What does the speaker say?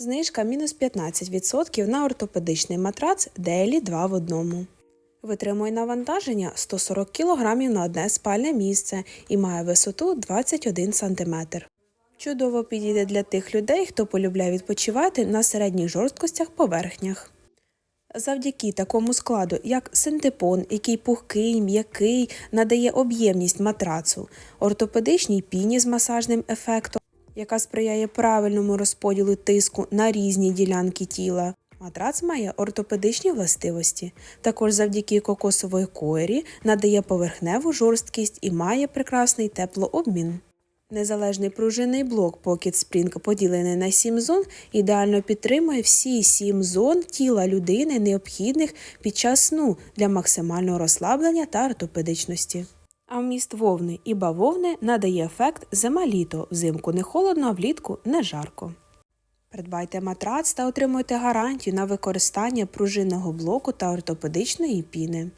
Знижка мінус 15% на ортопедичний матрац Daily 2 в одному. Витримує навантаження 140 кг на одне спальне місце і має висоту 21 см. Чудово підійде для тих людей, хто полюбляє відпочивати на середніх жорсткостях поверхнях. Завдяки такому складу, як синтепон, який пухкий, м'який, надає об'ємність матрацу, ортопедичній піні з масажним ефектом, яка сприяє правильному розподілу тиску на різні ділянки тіла. Матрац має ортопедичні властивості. Також завдяки кокосової коері надає поверхневу жорсткість і має прекрасний теплообмін. Незалежний пружинний блок Pocket Spring, поділений на 7 зон, ідеально підтримує всі 7 зон тіла людини, необхідних під час сну для максимального розслаблення та ортопедичності. А вміст вовни і бавовни надає ефект зима-літо, взимку не холодно, а влітку не жарко. Придбайте матрац та отримуйте гарантію на використання пружинного блоку та ортопедичної піни.